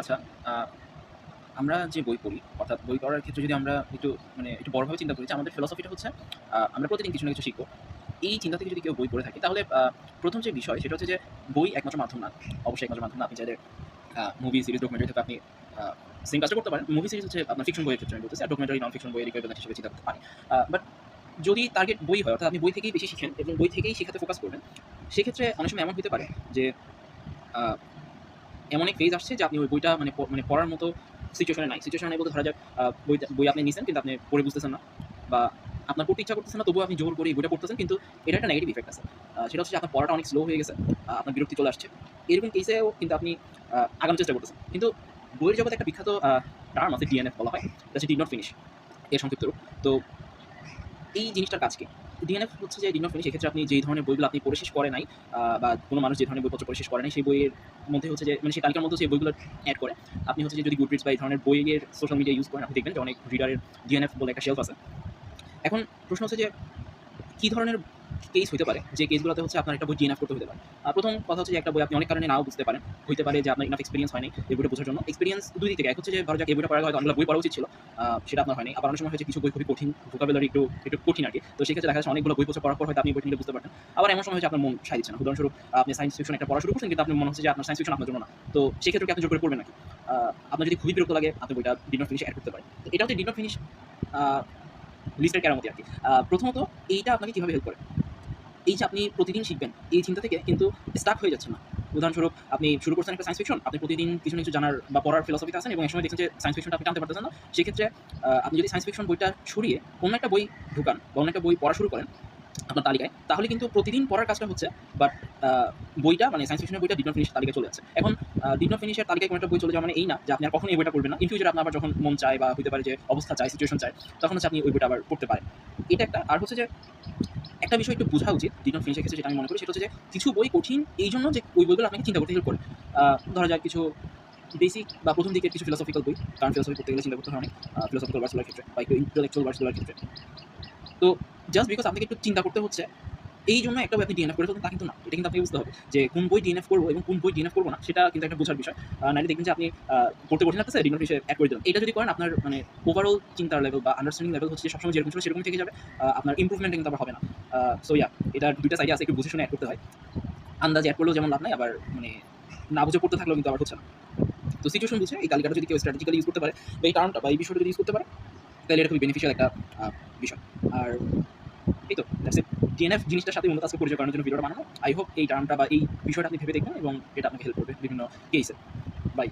আচ্ছা আমরা যে বই পড়ি, অর্থাৎ বই পড়ার ক্ষেত্রে যদি আমরা একটু মানে একটু বড়ভাবে চিন্তা করি যে আমাদের ফিলসফিটা হচ্ছে আমরা প্রতিদিন কিছু না কিছু শিখব। এই চিন্তা থেকে যদি কেউ বই পড়ে থাকে, তাহলে প্রথম যে বিষয় সেটা হচ্ছে যে বই একমাত্র মাধ্যম না, অবশ্যই একমাত্র মাধ্যম না। আপনি চাইলে মুভি সিরিজ ডকুমেন্টারি থেকে আপনি সেম কাজটা করতে পারেন। মুভি সিরিজ হচ্ছে আপনার ফিকশন বইয়ের ক্ষেত্রে আমি বলতেছি, আর ডকুমেন্টারি নন ফিকশন বইয়ের ইকুইভ্যালেন্ট হিসেবে চিন্তা করতে পারি বাট যদি টার্গেট বই হয়, অর্থাৎ আপনি বই থেকেই বেশি শিখেন এবং বই থেকেই শেখাতে ফোকাস করবেন, সেক্ষেত্রে অনেক সময় এমন হতে পারে যে এমন এক ফেজ আসছে যে আপনি ওই বইটা মানে মানে পড়ার মতো সিচুয়েশনে নাই। সিচুয়েশনে নাই বলতে ধরা যাক বই বই আপনি নিছেন কিন্তু আপনি পড়ে বুঝতেছেন না বা আপনার পড়তে ইচ্ছা করতেছে না, তবুও আপনি জোর করে বইটা পড়তেছেন কিন্তু এটা একটা নেগেটিভ ইফেক্ট আছে। সেটা হচ্ছে আপনার পড়াটা অনেক স্লো হয়ে গেছে আপনার বিরক্তি চলে আসছে। এরকম কেসেও কিন্তু আপনি আগাম চেষ্টা করতেছেন। কিন্তু বইয়ের জগতে একটা বিখ্যাত টার্ম আছে ডিএনএফ বলা হয়, এটা হচ্ছে ডিড নট ফিনিশ এর সংক্ষিপ্ত রূপ তো এই জিনিসটার কাজ কি? ডিএনএফ হচ্ছে যে ডিড নট ফিনিশ সেক্ষেত্রে আপনি যেই ধরনের বইগুলো আপনি পড়ে শেষ করে নাই বা কোনো মানুষ যে ধরনের বইপত্র পড়ে শেষ করে নাই, সেই বইয়ের মধ্যে হচ্ছে যে মানে সেই তালিকার মধ্যে সেই বইগুলো অ্যাড করে, আপনি হচ্ছে যে যদি গুডরিডস বা এই ধরনের বইয়ের সোশ্যাল মিডিয়া ইউজ করেন, আপনি দেখবেন যে অনেক রিডারের ডিএনএফ বলে একটা শেলফ আছে। এখন প্রশ্ন হচ্ছে যে, কী ধরনের কেস হতে পারে, যে কেসগুলোতে হচ্ছে আপনার একটা বই ডিএনএফ করতে হতে পারে। প্রথম কথা হচ্ছে যে একটা বই আপনি অনেক কারণে নাও বুঝতে পারেন। হইতে পারে যে আপনার ইনাফ এক্সপিরিয়েন্স হয়নি এই বইটা বোঝার জন্য। এক্সপিরিয়েন্স দুই দিক থেকে, এক হচ্ছে যে ধরো যাক, এই বইটা পড়া হয়তো অনেকগুলো বই পড়া উচিত ছিল সেটা আপনার হয়নি। আবার অনেক সময় হচ্ছে কিছু বই খুবই কঠিন ভোকাবুলারি একটু একটু কঠিন আর কি। তো সেক্ষেত্রে দেখা যাচ্ছে অনেকগুলো বই পড়ার পর হয়তো আপনি বইটা বুঝতে পারতেন। আবার এমন সময় হচ্ছে আপনার মন সাই দিচ্ছে না। উদাহরণস্বরূপ, আপনি সায়েন্স ফিকশন একটা পড়া শুরু করছেন, কিন্তু আপনার মনে হচ্ছে যে আপনার সায়েন্স ফিকশন আপনার জন্য না। তো সেক্ষেত্রে আপনি জোর করে পড়বেন নাকি? আপনার যদি খুবই বিরক্ত লাগে, আপনি বইটা ডিড ফিনিশ অ্যাড করতে পারেন। এটা হচ্ছে ডিড ফিনিশ লিস্টের কেরামতি আর কি। প্রথমত এইটা আপনাকে কীভাবে হেল্প করে? এই যে আপনি প্রতিদিন শিখবেন, এই চিন্তা থেকে কিন্তু স্টার্ট হয়ে যাচ্ছে না। উদাহরণস্বরূপ, আপনি শুরু করছেন একটা সায়েন্স ফিকশন আপনি প্রতিদিন কিছু কিছু জানার বা পড়ার ফিলসফিতে আছেন এবং এক সময় দেখছেন যে সায়েন্স ফিকশনটা আপনি টানতে পারতেছেন না, সেক্ষেত্রে আপনি যদি সায়েন্স ফিকশন বইটা ছড়িয়ে অন্য একটা বই ঢুকান বা অন্য একটা বই পড়া শুরু করেন আপনার তালিকায়, তাহলে কিন্তু প্রতিদিন পড়ার কাজটা হচ্ছে বাট বইটা মানে সায়েন্স ফিকশনের বইটা ডিড নট ফিনিশ তালিকায় চলে যাচ্ছে। এখন ডিড ফিনিশের তালিকায় কোনো একটা বই চলে যাওয়া মানে এই না যে আপনি আর কখনো এই বইটা পড়বেন না। ইন ফিউচার আপনার আবার যখন মন চায় বা হতে পারে যে অবস্থা চায় সিচুয়েশন চায়, তখন হচ্ছে আপনি ওই বইটা আবার পড়তে পারেন। এটা একটা। আর হচ্ছে যে একটা বিষয় একটু বোঝা উচিত ডিড নট ফিনিশের ক্ষেত্রে যেটা আমি মনে করি, সেটা হচ্ছে যে কিছু বই কঠিন, এই জন্য যে ওই বইগুলো আপনাকে চিন্তা করতে হেল্প করে। ধরা যায় কিছু বেসিক বা প্রথম দিকে কিছু ফিলোসফিক্যাল বই, কারণ ফিলোসফি করতে গেলে চিন্তা করতে হয় অনেক ফিলোসফিক্যাল ক্ষেত্রে বা একটু ইন্টেলেকচুয়াল ক্ষেত্রে। তো জাস্ট বিকজ আপনাকে একটু চিন্তা করতে হচ্ছে এই জন্য একটা আপনি ডিএনএফ করে ফেলবেন তা কিন্তু না। এটা কিন্তু আপনাকে বুঝতে হবে যে কোন বই ডিএনএফ করব এবং কোন বই ডিএনএফ করব না, সেটা কিন্তু একটা বোঝার বিষয়। নাইলে দেখবেন যে আপনি পড়তে কঠিন লাগতেছে ডিএনএফ হিসেবে অ্যাড করে দিলেন। এটা যদি করেন, আপনার মানে ওভারঅল চিন্তার লেভেল বা আন্ডারস্ট্যান্ডিং লেভেল হচ্ছে সবসময় যেরকম ছিল সেরকম থেকে যাবে আপনার ইম্প্রুভমেন্ট কিন্তু আবার হবে না। সো ইয়া এটা দুইটা সাইডে আছে, একটু বুঝে শুনে অ্যাড করতে হয়। আন্দাজে অ্যাড করলেও যেমন লাভ নাই, আবার মানে না বুঝে পড়তে থাকলেও কিন্তু আবার হচ্ছে না। তো সিচুয়েশন বুঝে, এই তালিকাটা যদি কেউ স্ট্র্যাটেজিক্যালি ইউজ করতে পারে, বা এই কারণটা, বা এই বিষয়টা যদি ইউজ করতে পারে, তাহলে এটা খুবই বেনিফিশিয়াল একটা বিষয়। আর এই তো দ্যাটস ইট ডিএনএফ জিনিসটার সাথে মূলত আজকে পরিচয় করানোর জন্য ভিডিওটা বানানো। আই হোপ এই টার্মটা বা এই বিষয়টা আপনি ভেবে দেখবেন এবং এটা আপনাকে হেল্প করবে বিভিন্ন কেসে বাই